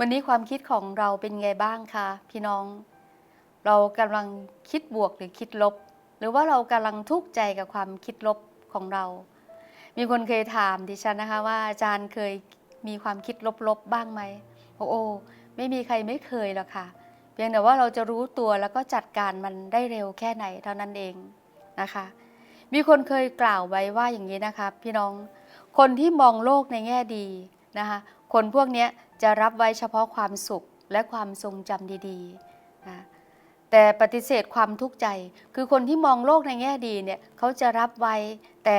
วันนี้ความคิดของเราเป็นไงบ้างคะพี่น้อง เรากำลังคิดบวกหรือคิดลบ หรือว่าเรากำลังทุกข์ใจกับความคิดลบของเรา มีคนเคยถามดิฉันนะคะว่าอาจารย์เคยมีความคิดลบๆบ้างไหมโอ้โอไม่มีใครไม่เคยหรอกค่ะ เพียงแต่ว่าเราจะรู้ตัวแล้วก็จัดการมันได้เร็วแค่ไหนเท่านั้นเองนะคะ มีคนเคยกล่าวไว้ว่าอย่างนี้นะคะ พี่น้องคนที่มองโลกในแง่ดีนะคะ คนพวกเนี้ย จะรับไว้เฉพาะความสุขและความทรงจำดีๆนะแต่ปฏิเสธความทุกข์ใจ คือคนที่มองโลกในแง่ดีเนี่ยเขาจะรับไว้แต่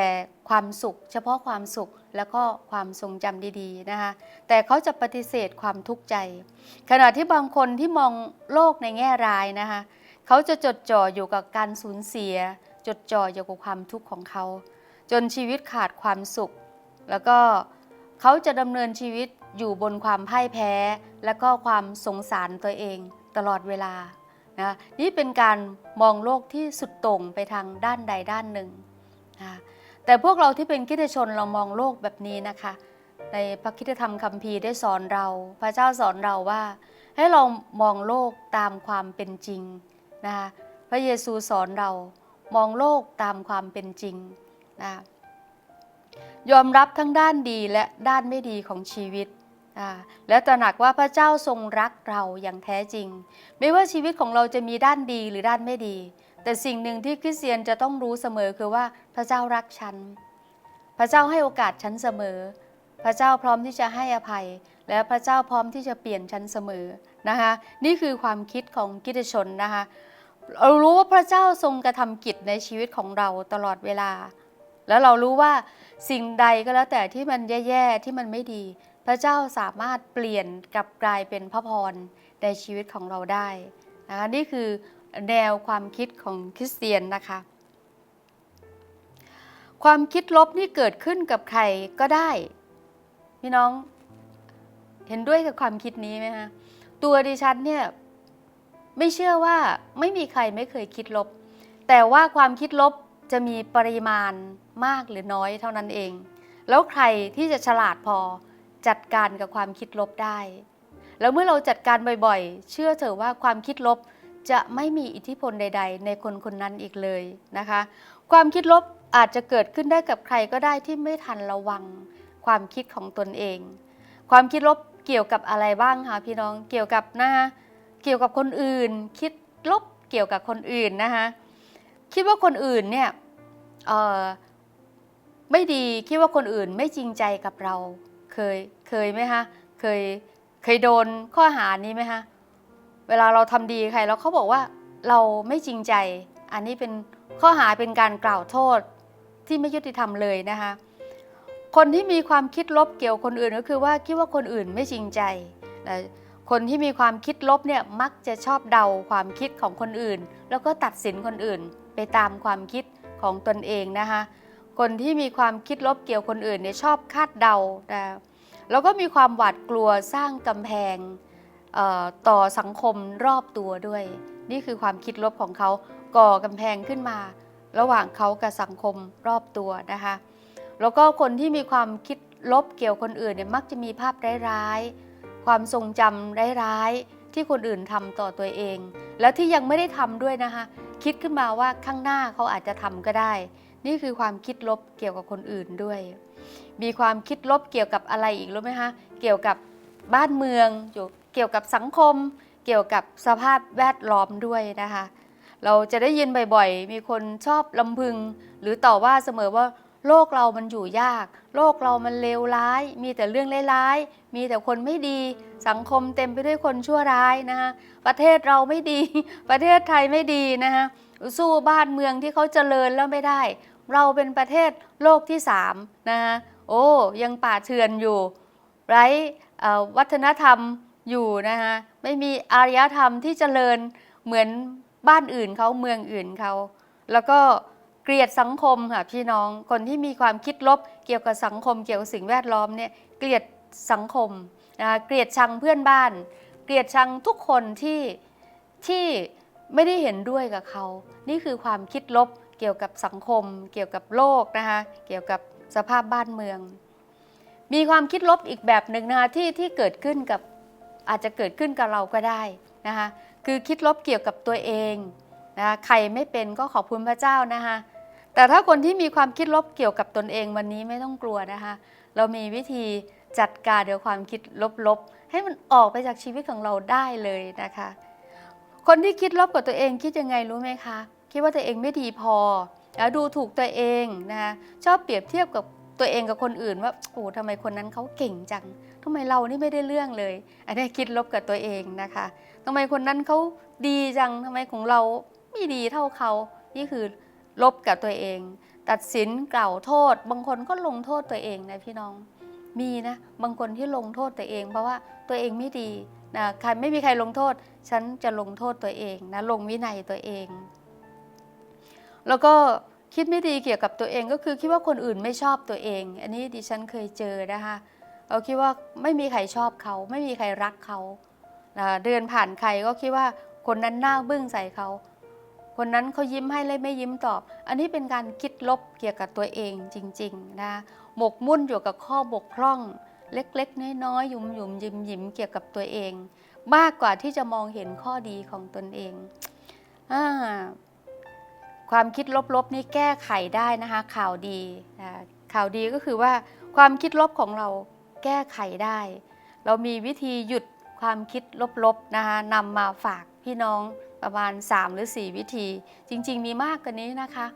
ความสุข เฉพาะความสุขแล้วก็ความทรงจำดีๆนะคะแต่เขาจะปฏิเสธความทุกข์ใจ ขณะที่บางคนที่มองโลกในแง่ร้ายนะคะเขาจะจดจ่ออยู่กับการสูญเสีย จดจ่ออยู่กับความทุกข์ของเขา จนชีวิตขาดความสุข แล้วก็เขาจะดำเนินชีวิต อยู่บนความพ่ายแพ้ และก็ความสงสารตัวเองตลอดเวลานะนี่เป็นการมองโลกที่สุดต่งไปทางด้านใดด้านหนึ่งนะแต่พวกเราที่เป็นคริสตชนเรามองโลกแบบนี้นะคะ ในพระคริสตธรรมคัมภีร์ได้สอนเรา พระเจ้าสอนเราว่า ให้เรามองโลกตามความเป็นจริงนะคะพระเยซูสอนเรามองโลกตามความเป็นจริงนะยอมรับทั้งด้านดีและด้านไม่ดีของชีวิต และตระหนักว่าพระเจ้าทรงรักเราอย่างแท้จริง ไม่ว่าชีวิตของเราจะมีด้านดีหรือด้านไม่ดี แต่สิ่งหนึ่งที่คริสเตียนจะต้องรู้เสมอคือว่าพระเจ้ารักฉัน พระเจ้าให้โอกาสฉันเสมอ พระเจ้าพร้อมที่จะให้อภัย และพระเจ้าพร้อมที่จะเปลี่ยนฉันเสมอนะคะ นี่คือความคิดของคริสตชนนะคะเรารู้ว่าพระเจ้าทรงกระทำกิจในชีวิตของเราตลอดเวลา แล้วเรารู้ว่าสิ่งใดก็แล้วแต่ที่มันแย่ๆที่มันไม่ดี ระเจ้าสามารถเปลี่ยนกลับกลายเป็นพระพรในชีวิตของเราได้นะคะนี่คือแนวความคิดของคริสเตียนนะคะ ความคิดลบนี่เกิดขึ้นกับใครก็ได้พี่น้องเห็นด้วยกับความคิดนี้ไหมคะตัวดิฉันเนี่ยไม่เชื่อว่าไม่มีใครไม่เคยคิดลบ แต่ว่าความคิดลบจะมีปริมาณมากหรือน้อยเท่านั้นเอง แล้วใครที่จะฉลาดพอ จัดการกับความคิดลบได้ แล้วเมื่อเราจัดการบ่อยๆ เชื่อเถอะว่าความคิดลบจะไม่มีอิทธิพลใด ๆ ในคนคนนั้นอีกเลยนะคะ ความคิดลบอาจจะเกิดขึ้นได้กับใครก็ได้ที่ไม่ทันระวังความคิดของตนเอง ความคิดลบเกี่ยวกับอะไรบ้างคะพี่น้องเกี่ยวกับนะคะเกี่ยวกับคนอื่น คิดลบเกี่ยวกับคนอื่นนะคะคิดว่าคนอื่นเนี่ยไม่ดีคิดว่าคนอื่นไม่จริงใจกับเรา เคยเคยไหมคะเคยเคยโดนข้อหานี้ไหมคะเวลาเราทำดีใครแล้วเขาบอกว่าเราไม่จริงใจ อันนี้เป็นข้อหาเป็นการกล่าวโทษที่ไม่ยุติธรรมเลยนะคะคนที่มีความคิดลบเกี่ยวคนอื่นก็คือว่าคิดว่าคนอื่นไม่จริงใจ คนที่มีความคิดลบเนี่ยมักจะชอบเดาความคิดของคนอื่น แล้วก็ตัดสินคนอื่นไปตามความคิดของตนเองนะคะ คนที่มีความคิดลบเกี่ยวคนอื่นเนี่ยชอบคาดเดานะแล้วก็มีความหวาดกลัวสร้างกำแพงต่อสังคมรอบตัวด้วย นี่คือความคิดลบของเขาก่อกำแพงขึ้นมา ระหว่างเขากับสังคมรอบตัวนะคะแล้วก็คนที่มีความคิดลบเกี่ยวคนอื่นเนี่ยมักจะมีภาพร้ายๆความทรงจำร้ายๆที่คนอื่นทำต่อตัวเอง แล้วที่ยังไม่ได้ทำด้วยนะคะ คิดขึ้นมาว่าข้างหน้าเขาอาจจะทำก็ได้ นี่คือความคิดลบเกี่ยวกับคนอื่นด้วย มีความคิดลบเกี่ยวกับอะไรอีกรู้ไหมคะเกี่ยวกับบ้านเมืองอยู่เกี่ยวกับสังคม เกี่ยวกับสภาพแวดล้อมด้วยนะคะ เราจะได้ยินบ่อยๆ มีคนชอบลำพึง หรือต่อว่าเสมอว่าโลกเรามันอยู่ยาก โลกเรามันเลวร้าย มีแต่เรื่องร้ายๆ มีแต่คนไม่ดี สังคมเต็มไปด้วยคนชั่วร้ายนะคะประเทศเราไม่ดี ประเทศไทยไม่ดีนะคะสู้บ้านเมืองที่เขาเจริญแล้วไม่ได้ เราเป็นประเทศโลกที่สามนะคะโอ้ยังป่าเถื่อนอยู่ ไร้วัฒนธรรมอยู่นะคะไม่มีอารยธรรมที่เจริญเหมือนบ้านอื่นเขาเมืองอื่นเขา แล้วก็เกลียดสังคมค่ะพี่น้องคนที่มีความคิดลบเกี่ยวกับสังคมเกี่ยวกับสิ่งแวดล้อมเนี่ยเกลียดสังคมนะคะเกลียดชังเพื่อนบ้าน เกลียดชังทุกคนที่ที่ไม่ได้เห็นด้วยกับเขา นี่คือความคิดลบ เกี่ยวกับสังคม เกี่ยวกับโลกนะคะเกี่ยวกับสภาพบ้านเมือง มีความคิดลบอีกแบบหนึ่งนะคะที่ที่เกิดขึ้นกับอาจจะเกิดขึ้นกับเราก็ได้นะคะคือคิดลบเกี่ยวกับตัวเองนะคะใครไม่เป็นก็ขอบคุณพระเจ้านะคะแต่ถ้าคนที่มีความคิดลบเกี่ยวกับตนเองวันนี้ไม่ต้องกลัวนะคะเรามีวิธีจัดการเดี๋ยวความคิดลบๆ ให้มันออกไปจากชีวิตของเราได้เลยนะคะ คนที่คิดลบกับตัวเองคิดยังไงรู้ไหมคะ คิดว่าตัวเองไม่ดีพอ แล้วดูถูกตัวเองนะคะชอบเปรียบเทียบกับตัวเองกับคนอื่นว่าโอ้ทำไมคนนั้นเขาเก่งจังทำไมเรานี่ไม่ได้เรื่องเลย อันนี้คิดลบกับตัวเองนะคะทำไมคนนั้นเขาดีจังทำไมของเราไม่ดีเท่าเขานี่คือลบกับตัวเอง ตัดสินกล่าวโทษ บางคนก็ลงโทษตัวเองนะพี่น้อง มีนะ บางคนที่ลงโทษตัวเอง เพราะว่าตัวเองไม่ดีนะใครไม่มีใครลงโทษ ฉันจะลงโทษตัวเองนะลงวินัยตัวเอง แล้วก็คิดไม่ดีเกี่ยวกับตัวเองก็คือคิดว่าคนอื่นไม่ชอบตัวเอง อันนี้ดิฉันเคยเจอนะคะเราคิดว่าไม่มีใครชอบเขา ไม่มีใครรักเขาเดินผ่านใครก็คิดว่าคนนั้นหน้าบึ้งใส่เขา คนนั้นเขายิ้มให้เลยไม่ยิ้มตอบ อันนี้เป็นการคิดลบเกี่ยวกับตัวเองจริงๆนะหมกมุ่นอยู่กับข้อบกพร่อง เล็กๆ น้อยๆ หยุ่มๆยิ้มยิ้มๆเกี่ยวกับตัวเอง มากกว่าที่จะมองเห็นข้อดีของตนเองอ่า ความคิดลบๆนี่แก้ไขได้นะคะข่าวดีนะข่าวดีก็คือว่าความคิดลบของเราแก้ไขได้ เรามีวิธีหยุดความคิดลบๆนะคะนำมาฝากพี่น้องประมาณ 3 หรือ 4 วิธี จริง ๆ มีมากกว่านี้นะคะ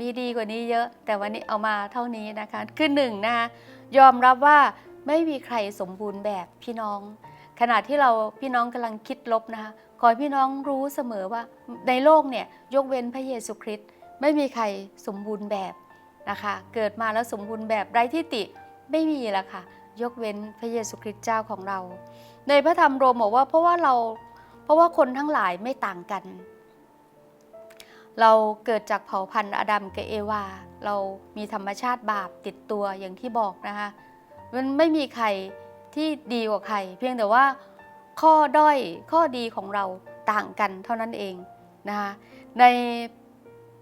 มีดีกว่านี้เยอะ แต่วันนี้เอามาเท่านี้นะคะคือหนึ่งนะคะยอมรับว่าไม่มีใครสมบูรณ์แบบพี่น้อง ขณะที่เราพี่น้องกำลังคิดลบนะคะ ขอให้พี่น้องรู้เสมอว่าในโลกเนี่ยยกเว้นพระเยซูคริสต์ไม่มีใครสมบูรณ์แบบนะคะ เกิดมาแล้วสมบูรณ์แบบไร้ที่ติไม่มีละค่ะ ยกเว้นพระเยซูคริสต์เจ้าของเรา ในพระธรรมโรมบอกว่าเพราะว่าเราเพราะว่าคนทั้งหลายไม่ต่างกัน เราเกิดจากเผ่าพันธุ์อดัมกับเอวา เรามีธรรมชาติบาปติดตัวอย่างที่บอกนะคะมันไม่มีใครที่ดีกว่าใคร เพียงแต่ว่า ข้อด้อยข้อดีของเราต่างกันเท่านั้นเองนะคะใน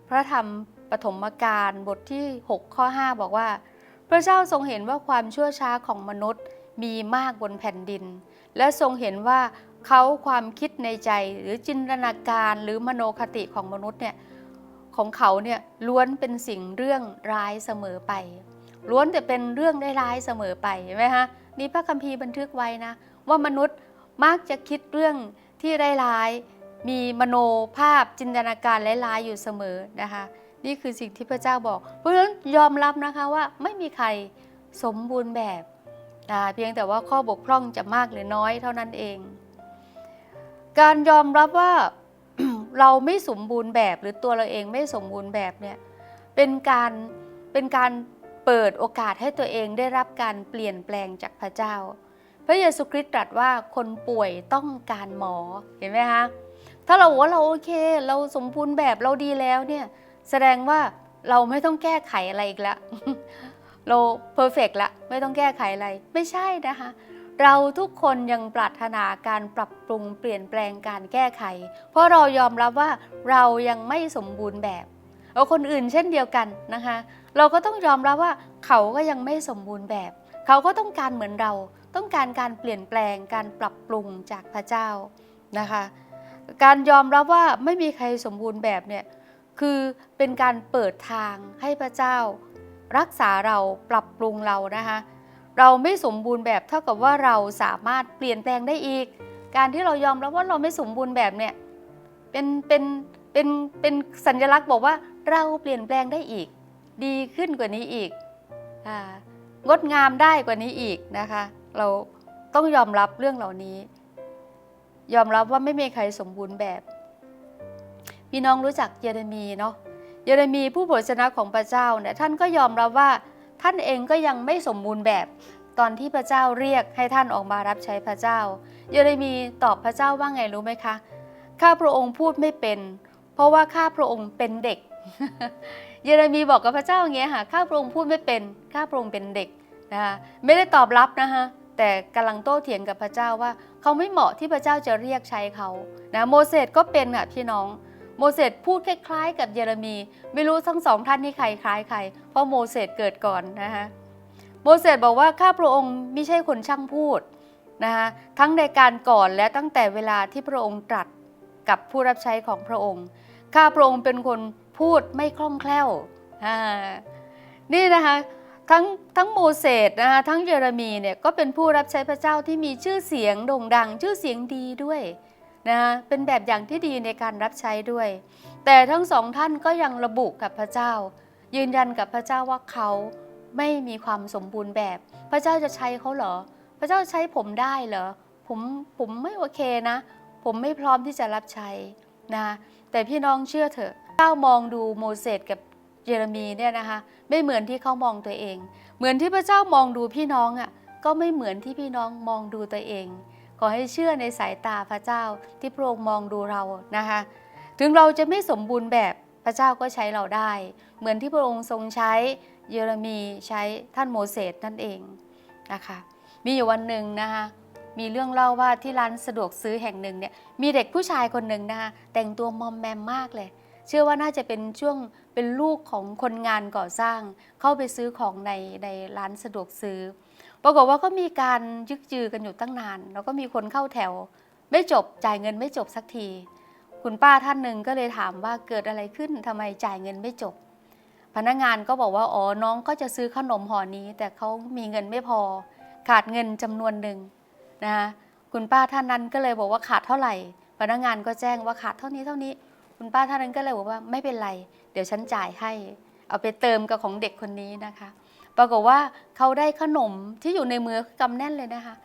พระธรรมปฐมกาลบทที่ 6 ข้อ 5 บอกว่า พระเจ้าทรงเห็นว่าความชั่วช้าของมนุษย์มีมากบนแผ่นดิน และทรงเห็นว่าเขาความคิดในใจหรือจินตนาการหรือมโนคติของมนุษย์เนี่ยของเขาเนี่ยล้วนเป็นสิ่งเรื่องร้ายเสมอไป ล้วนแต่เป็นเรื่องได้ร้ายเสมอไปเห็นไหมฮะนี่พระคัมภีร์บันทึกไว้นะว่ามนุษย์ มักจะคิดเรื่องที่ได้ร้ายมีมโนภาพจินตนาการร้ายๆอยู่เสมอนะคะ นี่คือสิ่งที่พระเจ้าบอก เพราะฉะนั้นยอมรับนะคะว่าไม่มีใครสมบูรณ์แบบเพียงแต่ว่าข้อบกพร่องจะมากหรือน้อยเท่านั้นเอง การยอมรับว่าเราไม่สมบูรณ์แบบหรือตัวเราเองไม่สมบูรณ์แบบเนี่ยเป็นการเป็นการเปิดโอกาสให้ตัวเองได้รับการเปลี่ยนแปลงจากพระเจ้า ระเยซูคริสต์ตรัสว่าคนป่วยต้องการหมอเห็นไหมคะถ้าเราว่าเราโอเค เราสมบูรณ์แบบเราดีแล้วเนี่ยแสดงว่าเราไม่ต้องแก้ไขอะไรอีกแล้วเราเพอร์เฟกละไม่ต้องแก้ไขอะไร ไม่ใช่นะคะ เราทุกคนยังปรารถนาการปรับปรุงเปลี่ยนแปลงการแก้ไข เพราะเรายอมรับว่าเรายังไม่สมบูรณ์แบบแล้วคนอื่นเช่นเดียวกันนะคะ เราก็ต้องยอมรับว่าเขาก็ยังไม่สมบูรณ์แบบ เขาก็ต้องการเหมือนเรา ต้องการการเปลี่ยนแปลงการปรับปรุงจากพระเจ้านะคะ การยอมรับว่าไม่มีใครสมบูรณ์แบบเนี่ยคือเป็นการเปิดทางให้พระเจ้า รักษาเราปรับปรุงเรานะคะ เราไม่สมบูรณ์แบบเท่ากับว่าเราสามารถเปลี่ยนแปลงได้อีก การที่เรายอมรับว่าเราไม่สมบูรณ์แบบเนี่ยเป็นเป็นเป็นเป็นสัญลักษณ์บอกว่าเราเปลี่ยนแปลงได้อีก ดีขึ้นกว่านี้อีกงดงามได้กว่านี้อีกนะคะ เราต้องยอมรับเรื่องเหล่านี้ ยอมรับว่าไม่มีใครสมบูรณ์แบบพี่น้องรู้จักเยเรมีเนาะเยเรมีผู้เผยชนะของพระเจ้าเนี่ยท่านก็ยอมรับว่าท่านเองก็ยังไม่สมบูรณ์แบบ ตอนที่พระเจ้าเรียกให้ท่านออกมารับใช้พระเจ้า เยเรมีตอบพระเจ้าว่าไงรู้ไหมคะข้าพระองค์พูดไม่เป็น เพราะว่าข้าพระองค์เป็นเด็ก เยเรมีบอกกับพระเจ้าอย่างเงี้ยค่ะข้าพระองค์พูดไม่เป็นข้าพระองค์เป็นเด็กนะคะไม่ได้ตอบรับนะคะ แต่กำลังโต้เถียงกับพระเจ้าว่าเขาไม่เหมาะที่พระเจ้าจะเรียกใช้เขานะโมเสสก็เป็นค่ะพี่น้อง โมเสสพูดคล้ายๆ กับเยเรมี ไม่รู้ทั้งสองท่านนี่ใครคล้ายใคร เพราะโมเสสเกิดก่อนนะคะโมเสสบอกว่าข้าพระองค์ไม่ใช่คนช่างพูดนะคะทั้งในการก่อนและตั้งแต่เวลาที่พระองค์ตรัสกับผู้รับใช้ของพระองค์ ข้าพระองค์เป็นคนพูดไม่คล่องแคล่วนี่นะคะ ทั้งทั้งโมเสสนะคะทั้งเยเรมีเนี่ยก็เป็นผู้รับใช้พระเจ้าที่มีชื่อเสียงโด่งดัง ชื่อเสียงดีด้วยนะคะเป็นแบบอย่างที่ดีในการรับใช้ด้วย แต่ทั้งสองท่านก็ยังระบุกับพระเจ้า ยืนยันกับพระเจ้าว่าเขาไม่มีความสมบูรณ์แบบ พระเจ้าจะใช้เขาเหรอ พระเจ้าใช้ผมได้เหรอผมผมไม่โอเคนะ ผมไม่พร้อมที่จะรับใช้นะแต่พี่น้องเชื่อเถอะเจ้ามองดูโมเสสกับ เยเรมีเนี่ยนะคะไม่เหมือนที่เขามองตัวเอง เหมือนที่พระเจ้ามองดูพี่น้องอะ่ะก็ไม่เหมือนที่พี่น้องมองดูตัวเอง ขอให้เชื่อในสายตาพระเจ้าที่พระองค์มองดูเรานะคะถึงเราจะไม่สมบูรณ์แบบพระเจ้าก็ใช้เราได้ เหมือนที่พระองค์ทรงใช้เยเรมีใช้ท่านโมเสสนั่นเองนะคะมีอยู่วันหนึ่งนะคะมีเรื่องเล่าว่าที่ร้านสะดวกซื้อแห่งหนึ่งเนี่ยมีเด็กผู้ชายคนหนึ่งนะคะแต่งตัวมอมแมมมากเลย เชื่อว่าน่าจะเป็นช่วง เป็นลูกของคนงานก่อสร้าง เข้าไปซื้อของในในร้านสะดวกซื้อ ปรากฏว่าก็มีการยึกยือกันอยู่ตั้งนาน แล้วก็มีคนเข้าแถว ไม่จบจ่ายเงินไม่จบสักที คุณป้าท่านหนึ่งก็เลยถามว่าเกิดอะไรขึ้นทำไมจ่ายเงินไม่จบ พนักงานก็บอกว่าอ๋อน้องก็จะซื้อขนมห่อนี้ แต่เขามีเงินไม่พอ ขาดเงินจำนวนหนึ่งนะคะคุณป้าท่านนั้นก็เลยบอกว่าขาดเท่าไหร่ พนักงานก็แจ้งว่าขาดเท่านี้เท่านี้ คุณป้าท่านนั้นก็เลยบอกว่าไม่เป็นไร เดี๋ยวฉันจ่ายให้ เอาไปเติมกับของเด็กคนนี้นะคะ ปรากฏว่าเขาได้ขนมที่อยู่ในมือกำแน่นเลยนะคะ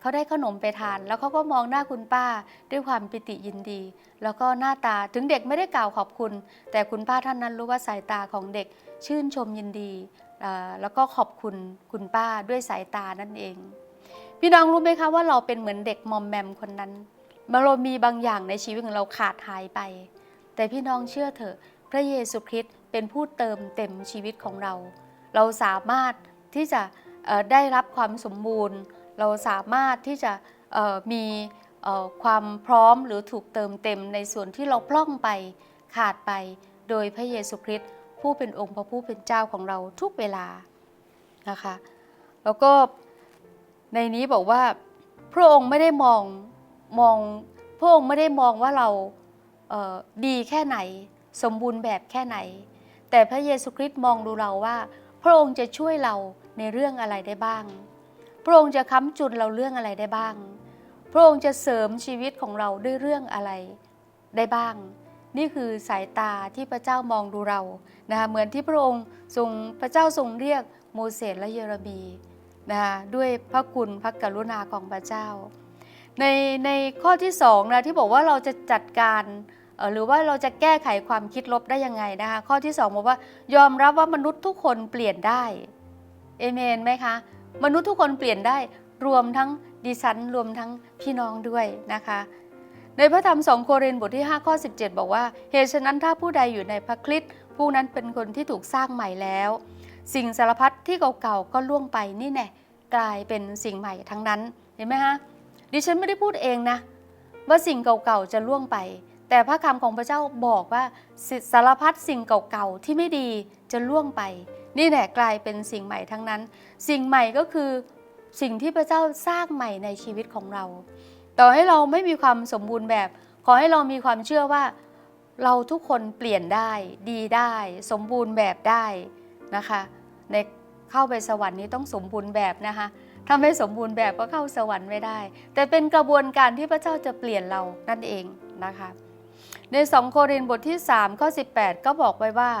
เขาได้ขนมไปทาน แล้วเขาก็มองหน้าคุณป้าด้วยความปิติยินดี แล้วก็หน้าตาถึงเด็กไม่ได้กล่าวขอบคุณ แต่คุณป้าท่านนั้นรู้ว่าสายตาของเด็กชื่นชมยินดี แล้วก็ขอบคุณคุณป้าด้วยสายตานั่นเอง พี่น้องรู้ไหมคะว่าเราเป็นเหมือนเด็กมอมแมมคนนั้นเรามีบางอย่างในชีวิตของเราขาดหายไป แต่พี่น้องเชื่อเถอะ พระเยซูคริสต์เป็นผู้เติมเต็มชีวิตของเรา เราสามารถที่จะได้รับความสมบูรณ์ เราสามารถที่จะมีความพร้อมหรือถูกเติมเต็มในส่วนที่เราพร่องไปขาดไปโดยพระเยซูคริสต์ผู้เป็นองค์พระผู้เป็นเจ้าของเราทุกเวลานะคะแล้วก็ในนี้บอกว่าพระองค์ไม่ได้มองมองพระองค์ไม่ได้มองว่าเราเดีแค่ไหน สมบูรณ์แบบแค่ไหน แต่พระเยซูคริสต์มองดูเราว่า พระองค์จะช่วยเราในเรื่องอะไรได้บ้าง พระองค์จะค้ำจุนเราเรื่องอะไรได้บ้าง พระองค์จะเสริมชีวิตของเราด้วยเรื่องอะไรได้บ้าง นี่คือสายตาที่พระเจ้ามองดูเรานะคะเหมือนที่พระองค์ทรงพระเจ้าทรงเรียกโมเสสและเยเรมีนะคะด้วยพระคุณพระกรุณาของพระเจ้า ในในข้อที่สองนะที่บอกว่าเราจะจัดการ หรือว่าเราจะแก้ไขความคิดลบได้ยังไงนะคะข้อที่สองบอกว่ายอมรับว่ามนุษย์ทุกคนเปลี่ยนได้เอเมนไหมคะมนุษย์ทุกคนเปลี่ยนได้รวมทั้งดิฉันรวมทั้งพี่น้องด้วยนะคะ ในพระธรรมสองโครินธ์บทที่5ข้อ17 บอกว่าเหตุฉะนั้นถ้าผู้ใดอยู่ในพระคริสต์ผู้นั้นเป็นคนที่ถูกสร้างใหม่แล้ว สิ่งสารพัดที่เก่าๆก็ล่วงไปนี่แน่กลายเป็นสิ่งใหม่ทั้งนั้นเห็นไหมฮะดิฉันไม่ได้พูดเองนะว่าสิ่งเก่าๆจะล่วงไป แต่พระคำของพระเจ้าบอกว่าสารพัดสิ่งเก่าๆที่ไม่ดีจะล่วงไป นี่แหละกลายเป็นสิ่งใหม่ทั้งนั้น สิ่งใหม่ก็คือสิ่งที่พระเจ้าสร้างใหม่ในชีวิตของเรา ต่อให้เราไม่มีความสมบูรณ์แบบ ขอให้เรามีความเชื่อว่า เราทุกคนเปลี่ยนได้ ดีได้ สมบูรณ์แบบได้นะคะ ในเข้าไปสวรรค์นี้ต้องสมบูรณ์แบบนะคะถ้าไม่สมบูรณ์แบบก็เข้าสวรรค์ไม่ได้ แต่เป็นกระบวนการที่พระเจ้าจะเปลี่ยนเรานั่นเองนะคะ ใน2โครินธ์บทที่ 3 ข้อ 18 ก็บอกไว้ว่า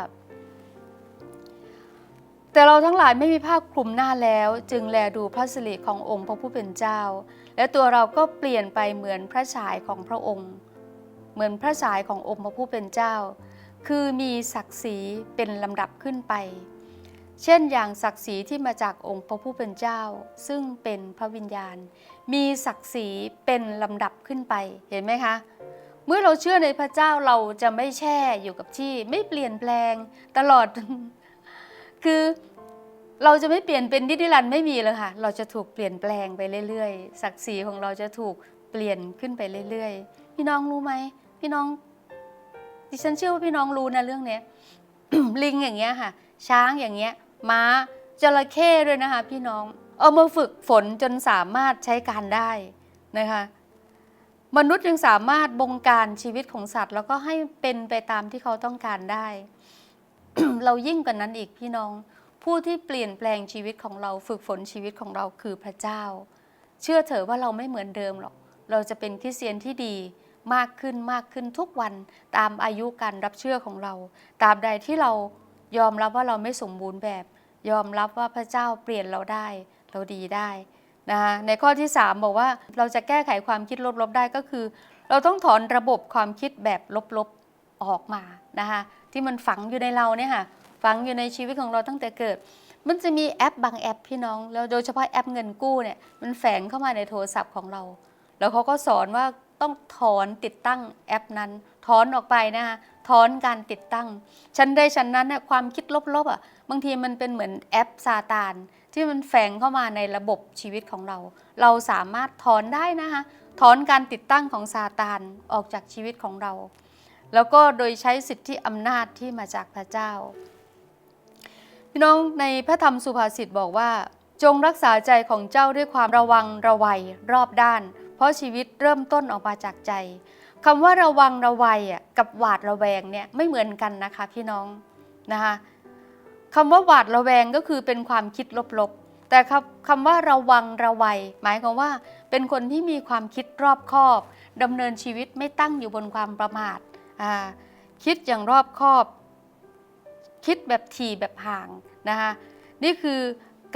แต่เราทั้งหลายไม่มีผ้าคลุมหน้าแล้ว จึงแลดูพระสิริขององค์พระผู้เป็นเจ้า และตัวเราก็เปลี่ยนไปเหมือนพระฉายของพระองค์ เหมือนพระฉายขององค์พระผู้เป็นเจ้า คือมีศักดิ์ศรีเป็นลำดับขึ้นไป เช่นอย่างศักดิ์ศรีที่มาจากองค์พระผู้เป็นเจ้า ซึ่งเป็นพระวิญญาณ มีศักดิ์ศรีเป็นลำดับขึ้นไปเห็นไหมคะ เมื่อเราเชื่อในพระเจ้าเราจะไม่แช่อยู่กับที่ ไม่เปลี่ยนแปลงตลอด คือเราจะไม่เปลี่ยนเป็นนิติรันดร์ไม่มีเลยค่ะ เราจะถูกเปลี่ยนแปลงไปเรื่อยๆ ศักดิ์ศรีของเราจะถูกเปลี่ยนขึ้นไปเรื่อยๆ พี่น้องรู้ไหม พี่น้อง ดิฉันเชื่อว่าพี่น้องรู้นะเรื่องเนี้ย ลิงอย่างเงี้ยค่ะ ช้างอย่างเงี้ย ม้าจระเข้ด้วยนะคะ พี่น้อง เอามาฝึกฝนจนสามารถใช้การได้นะคะ มนุษย์ยังสามารถบงการชีวิตของสัตว์ แล้วก็ให้เป็นไปตามที่เขาต้องการได้ เรายิ่งกว่านั้นอีกพี่น้อง ผู้ที่เปลี่ยนแปลงชีวิตของเราฝึกฝนชีวิตของเราคือพระเจ้า เชื่อเถอะว่าเราไม่เหมือนเดิมหรอก เราจะเป็นคริสเตียนที่ดีมากขึ้นมากขึ้นทุกวันตามอายุการรับเชื่อของเราตาบใดที่เรายอมรับว่าเราไม่สมบูรณ์แบบ ยอมรับว่าพระเจ้าเปลี่ยนเราได้ เราดีได้ นะคะในข้อที่ 3 บอกว่าเราจะแก้ไขความคิดลบๆได้ก็คือ เราต้องถอนระบบความคิดแบบลบๆออกมานะคะที่มันฝังอยู่ในเราเนี่ยค่ะฝังอยู่ในชีวิตของเราตั้งแต่เกิด มันจะมีแอปบางแอปพี่น้องแล้วโดยเฉพาะแอปเงินกู้เนี่ยมันแฝงเข้ามาในโทรศัพท์ของเรา แล้วเขาก็สอนว่าต้องถอนติดตั้งแอปนั้น ถอนออกไปนะคะถอนการติดตั้ง ชั้นใดชั้นนั้นน่ะความคิดลบๆอะบางทีมันเป็นเหมือนแอปซาตาน ที่มันแฝงเข้ามาในระบบชีวิตของเรา เราสามารถถอนได้นะคะถอนการติดตั้งของซาตานออกจากชีวิตของเรา แล้วก็โดยใช้สิทธิอำนาจที่มาจากพระเจ้า พี่น้องในพระธรรมสุภาษิตบอกว่า จงรักษาใจของเจ้าด้วยความระวังระวัยรอบด้าน เพราะชีวิตเริ่มต้นออกมาจากใจคำว่าระวังระวัยกับหวาดระแวงเนี่ยไม่เหมือนกันนะคะพี่น้องนะคะ คำว่าหวาดระแวงก็คือเป็นความคิดลบๆ แต่คำคำว่าระวังระวัย หมายความว่า เป็นคนที่มีความคิดรอบคอบดำเนินชีวิตไม่ตั้งอยู่บนความประมาทคิดอย่างรอบคอบ คิดแบบถี่แบบห่างนะคะนี่คือ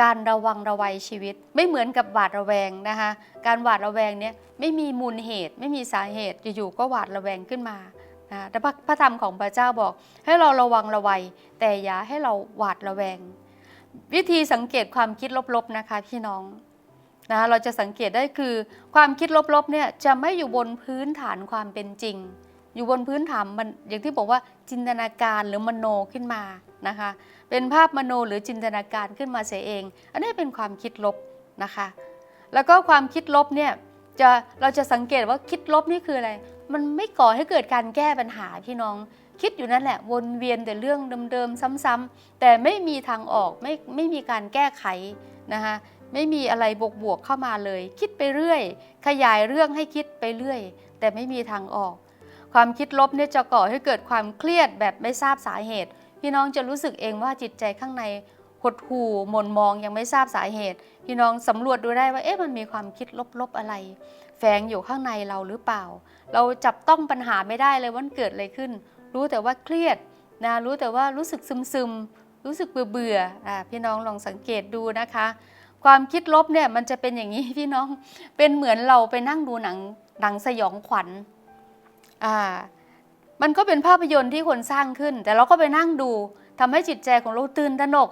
การระวังระวัยชีวิต ไม่เหมือนกับหวาดระแวงนะคะการหวาดระแวงเนี่ยไม่มีมูลเหตุ ไม่มีสาเหตุอยู่ๆก็หวาดระแวงขึ้นมา นะแต่พระธรรมของพระเจ้าบอก ให้เราระวังระวัย แต่อย่าให้เราหวาดระแวง วิธีสังเกตความคิดลบๆนะคะพี่น้องนะเราจะสังเกตได้คือ ความคิดลบๆเนี่ยจะไม่อยู่บนพื้นฐานความเป็นจริง อยู่บนพื้นฐานมันอย่างที่บอกว่าจินตนาการหรือมโนขึ้นมานะคะ เป็นภาพมโนหรือจินตนาการขึ้นมาเสียเอง อันนี้เป็นความคิดลบนะคะ แล้วก็ความคิดลบเนี่ยจะเราจะสังเกตว่าคิดลบนี่คืออะไร มันไม่ก่อให้เกิดการแก้ปัญหาพี่น้องคิดอยู่นั่นแหละ วนเวียนแต่เรื่องเดิมๆซ้ำๆแต่ไม่มีทางออกไม่ไม่มีการแก้ไขนะคะไม่มีอะไรบวกๆเข้ามาเลย คิดไปเรื่อย ขยายเรื่องให้คิดไปเรื่อย แต่ไม่มีทางออก ความคิดลบเนี่ยจะก่อให้เกิดความเครียดแบบไม่ทราบสาเหตุ พี่น้องจะรู้สึกเองว่าจิตใจข้างในหดหู่หม่นมองยังไม่ทราบสาเหตุ พี่น้องสำรวจดูได้ว่าเอ๊ะมันมีความคิดลบๆอะไร แฝงอยู่ข้างในเราหรือเปล่า เราจับต้องปัญหาไม่ได้เลยว่าเกิดอะไรขึ้น รู้แต่ว่าเครียดนะรู้แต่ว่ารู้สึกซึมๆรู้สึกเบื่อๆอ่าพี่น้องลองสังเกตดูนะคะ ความคิดลบเนี่ยมันจะเป็นอย่างนี้พี่น้องเป็นเหมือนเราไปนั่งดูหนังหนังสยองขวัญอ่ามันก็เป็นภาพยนตร์ที่คนสร้างขึ้น แต่เราก็ไปนั่งดูทำให้จิตใจของเราตื่นตระหนก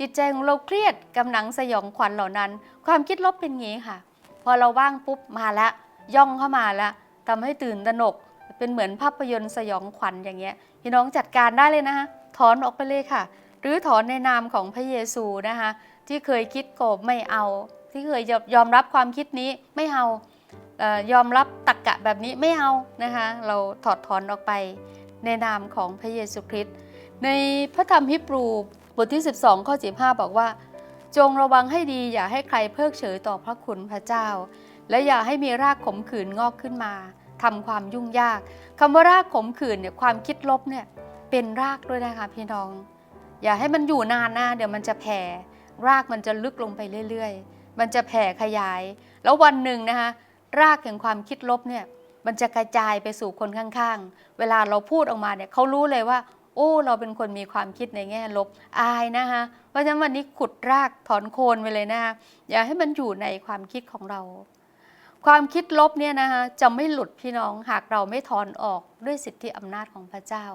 จิตใจของเราเครียดกับหนังสยองขวัญเหล่านั้น ความคิดลบเป็นงี้ค่ะ พอเราว่างปุ๊บมาแล้วย่องเข้ามาแล้วทำให้ตื่นตระหนก เป็นเหมือนภาพยนตร์สยองขวัญอย่างเงี้ยพี่น้องจัดการได้เลยนะคะถอนออกไปเลยค่ะ หรือถอนในนามของพระเยซูนะคะที่เคยคิดโกบไม่เอา ที่เคยยอมรับความคิดนี้ไม่เอาเออยอมรับตักกะแบบนี้ไม่เอานะคะเราถอดถอนออกไปในนามของพระเยซูคริสต์ในพระธรรมฮิบรูบทที่ 12 ข้อ 15 บอกว่า จงระวังให้ดีอย่าให้ใครเพิกเฉยต่อพระคุณพระเจ้า และอย่าให้มีรากขมขื่นงอกขึ้นมาทำความยุ่งยากคำว่ารากขมขื่นเนี่ยความคิดลบเนี่ยเป็นรากด้วยนะคะพี่น้อง อย่าให้มันอยู่นานนะเดี๋ยวมันจะแผ่รากมันจะลึกลงไปเรื่อย ๆ มันจะแผ่ขยาย แล้ววันหนึ่งนะคะรากแห่งความคิดลบเนี่ยมันจะกระจายไปสู่คนข้างๆ เวลาเราพูดออกมาเนี่ยเขารู้เลยว่า อ้ เราเป็นคนมีความคิดในแง่ลบอายนะคะเพราะฉะนั้นวันนี้ขุดรากถอนโคนไปเลยนะคะอย่าให้มันอยู่ในความคิดของเรา ความคิดลบเนี่ยนะคะจะไม่หลุดพี่น้องหากเราไม่ถอนออกด้วยสิทธิอำนาจของพระเจ้า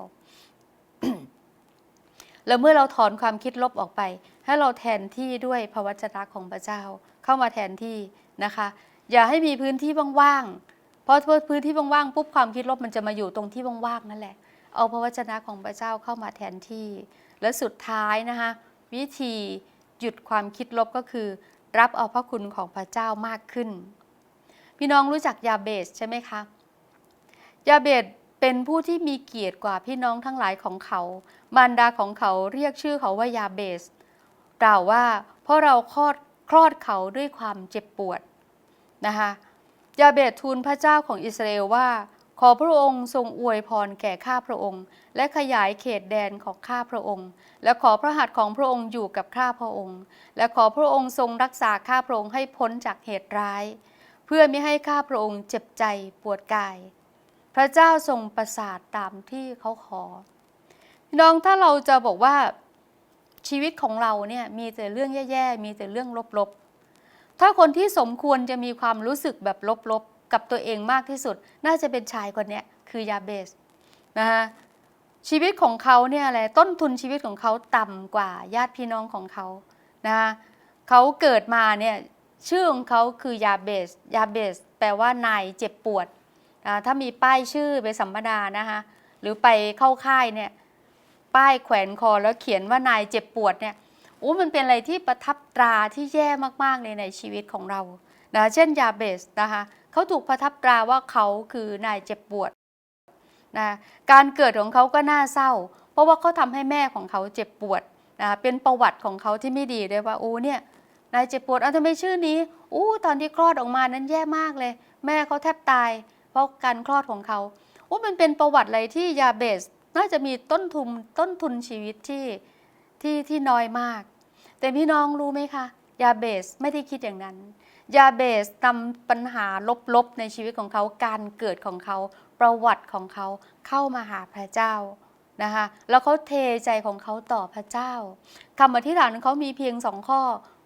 แล้วเมื่อเราถอนความคิดลบออกไป ให้เราแทนที่ด้วยพระวจนะของพระเจ้า เข้ามาแทนที่นะคะ อย่าให้มีพื้นที่ว่างๆเพราะพื้นที่ว่างๆปุ๊บความคิดลบมันจะมาอยู่ตรงที่ว่างๆนั่นแหละ เอาพระวจนะของพระเจ้าเข้ามาแทนที่ และสุดท้ายนะคะวิธีหยุดความคิดลบก็คือ รับเอาพระคุณของพระเจ้ามากขึ้น พี่น้องรู้จักยาเบสใช่ไหมคะยาเบสเป็นผู้ที่มีเกียรติกว่าพี่น้องทั้งหลายของเขา มารดาของเขาเรียกชื่อเขาว่ายาเบสกล่าวว่าเพราะเราคลอดคลอดเขาด้วยความเจ็บปวดนะคะยาเบตทูลพระเจ้าของอิสราเอลว่า ขอพระองค์ทรงอวยพรแก่ข้าพระองค์ และขยายเขตแดนของข้าพระองค์ และขอพระหัตถ์ของพระองค์อยู่กับข้าพระองค์ และขอพระองค์ทรงรักษาข้าพระองค์ให้พ้นจากเหตุร้าย เพื่อไม่ให้ข้าพระองค์เจ็บใจปวดกาย พระเจ้าทรงประสาทตามที่เขาขอน้องถ้าเราจะบอกว่าชีวิตของเราเนี่ยมีแต่เรื่องแย่ๆมีแต่เรื่องลบๆถ้าคนที่สมควรจะมีความรู้สึกแบบลบๆ กับตัวเองมากที่สุด น่าจะเป็นชายคนนี้คือยาเบสนะคะชีวิตของเขาเนี่ยอะไรต้นทุนชีวิตของเขาต่ำกว่าญาติพี่น้องของเขานะคะเขาเกิดมาเนี่ยชื่อของเขาคือยาเบสยาเบสแปลว่านายเจ็บปวดถ้ามีป้ายชื่อไปสัมมดานะคะหรือไปเข้าค่ายเนี่ยป้ายแขวนคอแล้วเขียนว่านายเจ็บปวดเนี่ยโอ้มันเป็นอะไรที่ประทับตราที่แย่มากๆเลยในชีวิตของเรานะเช่นยาเบสนะคะ เขาถูกประทับตราว่าเขาคือนายเจ็บปวดนะการเกิดของเขาก็น่าเศร้า เพราะว่าเขาทำให้แม่ของเขาเจ็บปวดนะเป็นประวัติของเขาที่ไม่ดีเลยว่าโอ้เนี่ยนายเจ็บปวดเอาทำไมชื่อนี้อู้ตอนที่คลอดออกมานั้นแย่มากเลย แม่เขาแทบตาย เพราะการคลอดของเขาโอ้มันเป็นประวัติอะไรที่ยาเบส น่าจะมีต้นทุนต้นทุนชีวิตที่ที่ที่น้อยมาก แต่พี่น้องรู้ไหมคะยาเบสไม่ได้คิดอย่างนั้น ยาเบสนำปัญหาลบๆในชีวิตของเขาการเกิดของเขา ประวัติของเขาเข้ามาหาพระเจ้านะคะแล้วเขาเทใจของเขาต่อพระเจ้าคำอธิษฐานของเขามีเพียงสองข้อ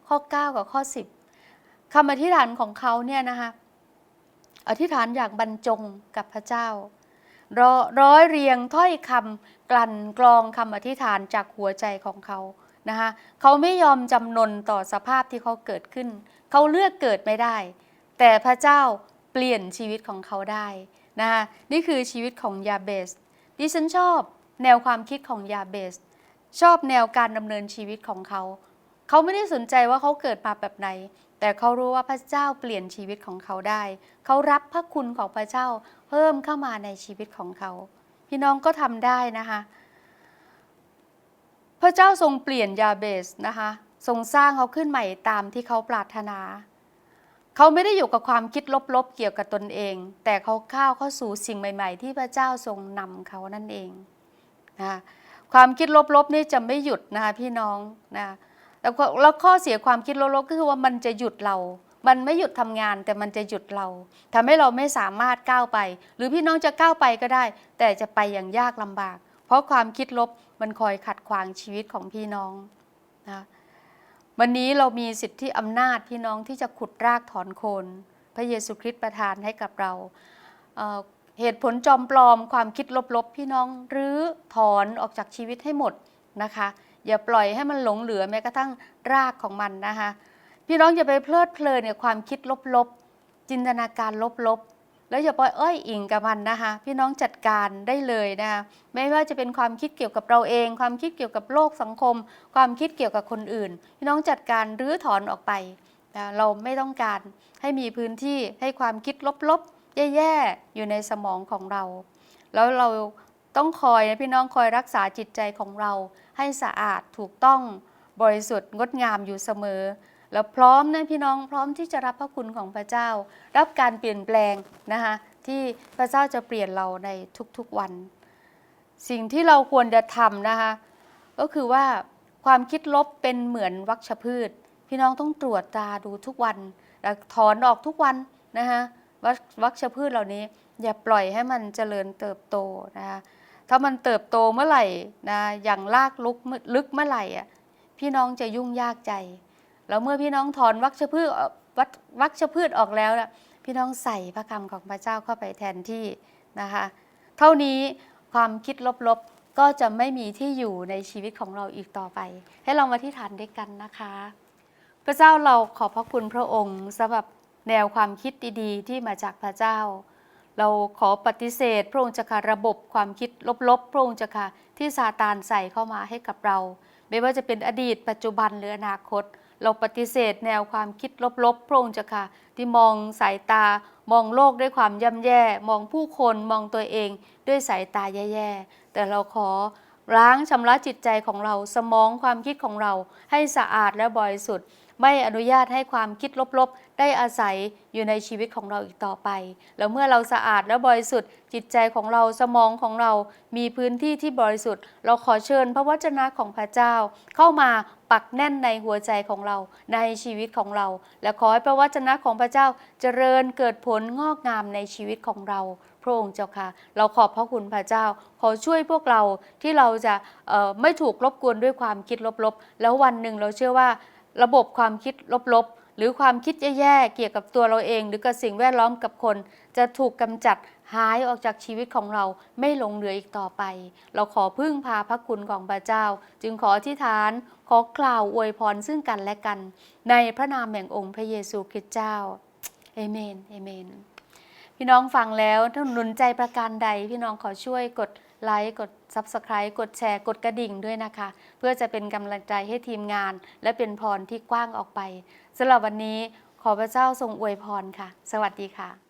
ข้อ 9 กับข้อ 10คำอธิษฐานของเขาเนี่ยนะคะอธิษฐานอย่างบรรจงกับพระเจ้าร,ร้อยเรียงถ้อยคำกลั่นกรองคำอธิษฐานจากหัวใจของเขานะคะเขาไม่ยอมจำนนต่อสภาพที่เขาเกิดขึ้น เขาเลือกเกิดไม่ได้ แต่พระเจ้าเปลี่ยนชีวิตของเขาได้นะคะนี่คือชีวิตของยาเบส ดิฉันชอบแนวความคิดของยาเบส ชอบแนวการดำเนินชีวิตของเขา เขาไม่ได้สนใจว่าเขาเกิดมาแบบไหน แต่เขารู้ว่าพระเจ้าเปลี่ยนชีวิตของเขาได้ เขารับพระคุณของพระเจ้าเพิ่มเข้ามาในชีวิตของเขา พี่น้องก็ทำได้นะคะพระเจ้าทรงเปลี่ยนยาเบสนะคะ ทรงสร้างเขาขึ้นใหม่ตามที่เขาปรารถนา เขาไม่ได้อยู่กับความคิดลบๆเกี่ยวกับตนเอง แต่เขาก้าวเข้าสู่สิ่งใหม่ ๆ ที่พระเจ้าทรงนำเขานั่นเองนะความคิดลบๆนี่จะไม่หยุดนะคะพี่น้องนะแล้วก็แล้วข้อเสียความคิดลบๆก็คือว่ามันจะหยุดเรา มันไม่หยุดทำงานแต่มันจะหยุดเราทำให้เราไม่สามารถก้าวไป หรือพี่น้องจะก้าวไปก็ได้ แต่จะไปอย่างยากลำบาก เพราะความคิดลบมันคอยขัดขวางชีวิตของพี่น้องนะ วันนี้เรามีสิทธิอำนาจพี่น้องที่จะขุดรากถอนโคน พระเยซูคริสต์ประทานให้กับเราเเหตุผลจอมปลอมความคิดลบๆ พี่น้องหรือถอนออกจากชีวิตให้หมดนะคะ อย่าปล่อยให้มันหลงเหลือแม้กระทั่งรากของมันนะคะ พี่น้องอย่าไปเพลิดเพลินกับความคิดลบๆ จินตนาการลบๆ แล้วอย่าปล่อยเอ้ยอิงกับมันนะคะ พี่น้องจัดการได้เลยนะคะไม่ว่าจะเป็นความคิดเกี่ยวกับเราเอง ความคิดเกี่ยวกับโลกสังคม ความคิดเกี่ยวกับคนอื่น พี่น้องจัดการรื้อถอนออกไปนะเราไม่ต้องการให้มีพื้นที่ให้ความคิดลบๆ แย่ๆ อยู่ในสมองของเรา แล้วเราต้องคอยนะพี่น้องคอยรักษาจิตใจของเรา ให้สะอาดถูกต้องบริสุทธิ์งดงามอยู่เสมอ แล้วพร้อมนะพี่น้องพร้อมที่จะรับพระคุณของพระเจ้า รับการเปลี่ยนแปลงนะคะที่พระเจ้าจะเปลี่ยนเราในทุกๆวัน สิ่งที่เราควรจะทำนะคะก็คือว่าความคิดลบเป็นเหมือนวัชพืช พี่น้องต้องตรวจตาดูทุกวันแล้วถอนออกทุกวันนะคะวัชวัชพืชเหล่านี้อย่าปล่อยให้มันเจริญเติบโตนะคะถ้ามันเติบโตเมื่อไหร่นะอย่างลากลุกลึกเมื่อไหร่อะพี่น้องจะยุ่งยากใจ แล้วเมื่อพี่น้องถอนวัชพืชวัชวัชพืชออกแล้วนะพี่น้องใส่พระคำของพระเจ้าเข้าไปแทนที่นะคะ เท่านี้ความคิดลบๆก็จะไม่มีที่อยู่ในชีวิตของเราอีกต่อไป ให้เรามาที่ฐานด้วยกันนะคะ พระเจ้าเราขอบพระคุณพระองค์สำหรับแนวความคิดดีๆ ที่มาจากพระเจ้า เราขอปฏิเสธ พระองค์จะค่ะระบบความคิดลบๆ พระองค์จะค่ะที่ซาตานใส่เข้ามาให้กับเรา ไม่ว่าจะเป็นอดีตปัจจุบันหรืออนาคต เราปฏิเสธแนวความคิดลบๆพระองค์จะค่ะ ที่มองสายตามองโลกด้วยความย่ำแย่ มองผู้คนมองตัวเองด้วยสายตาแย่ๆ แต่เราขอล้างชำระจิตใจของเราสมองความคิดของเราให้สะอาดและบริสุทธิ์ไม่อนุญาตให้ความคิดลบๆ ได้อาศัยอยู่ในชีวิตของเราอีกต่อไป แล้วเมื่อเราสะอาดและบริสุทธิ์ จิตใจของเราสมองของเรามีพื้นที่ที่บริสุทธิ์ เราขอเชิญพระวจนะของพระเจ้าเข้ามา ปักแน่นในหัวใจของเราในชีวิตของเรา และขอให้พระวจนะของพระเจ้าเจริญเกิดผลงอกงามในชีวิตของเรา พระองค์เจ้าค่ะ เราขอบพระคุณพระเจ้า ขอช่วยพวกเราที่เราจะไม่ถูกรบกวนด้วยความคิดลบๆ แล้ววันหนึ่งเราเชื่อว่าระบบความคิดลบๆ หรือความคิดแย่ๆ เกี่ยวกับตัวเราเอง หรือกับสิ่งแวดล้อมกับคน จะถูกกำจัด หายออกจากชีวิตของเราไม่หลงเหลืออีกต่อไป เราขอพึ่งพาพระคุณของพระเจ้า จึงขออธิษฐานขอกล่าวอวยพรซึ่งกันและกัน ในพระนามแห่งองค์พระเยซูคริสต์เจ้าเอเมนเอเมน พี่น้องฟังแล้วถ้าหนุนใจประการใด พี่น้องขอช่วยกดไลค์กด Subscribe กดแชร์กดกระดิ่งด้วยนะคะ เพื่อจะเป็นกำลังใจให้ทีมงาน และเป็นพรที่กว้างออกไปสำหรับวันนี้ขอพระเจ้าทรงอวยพรค่ะ สวัสดีค่ะ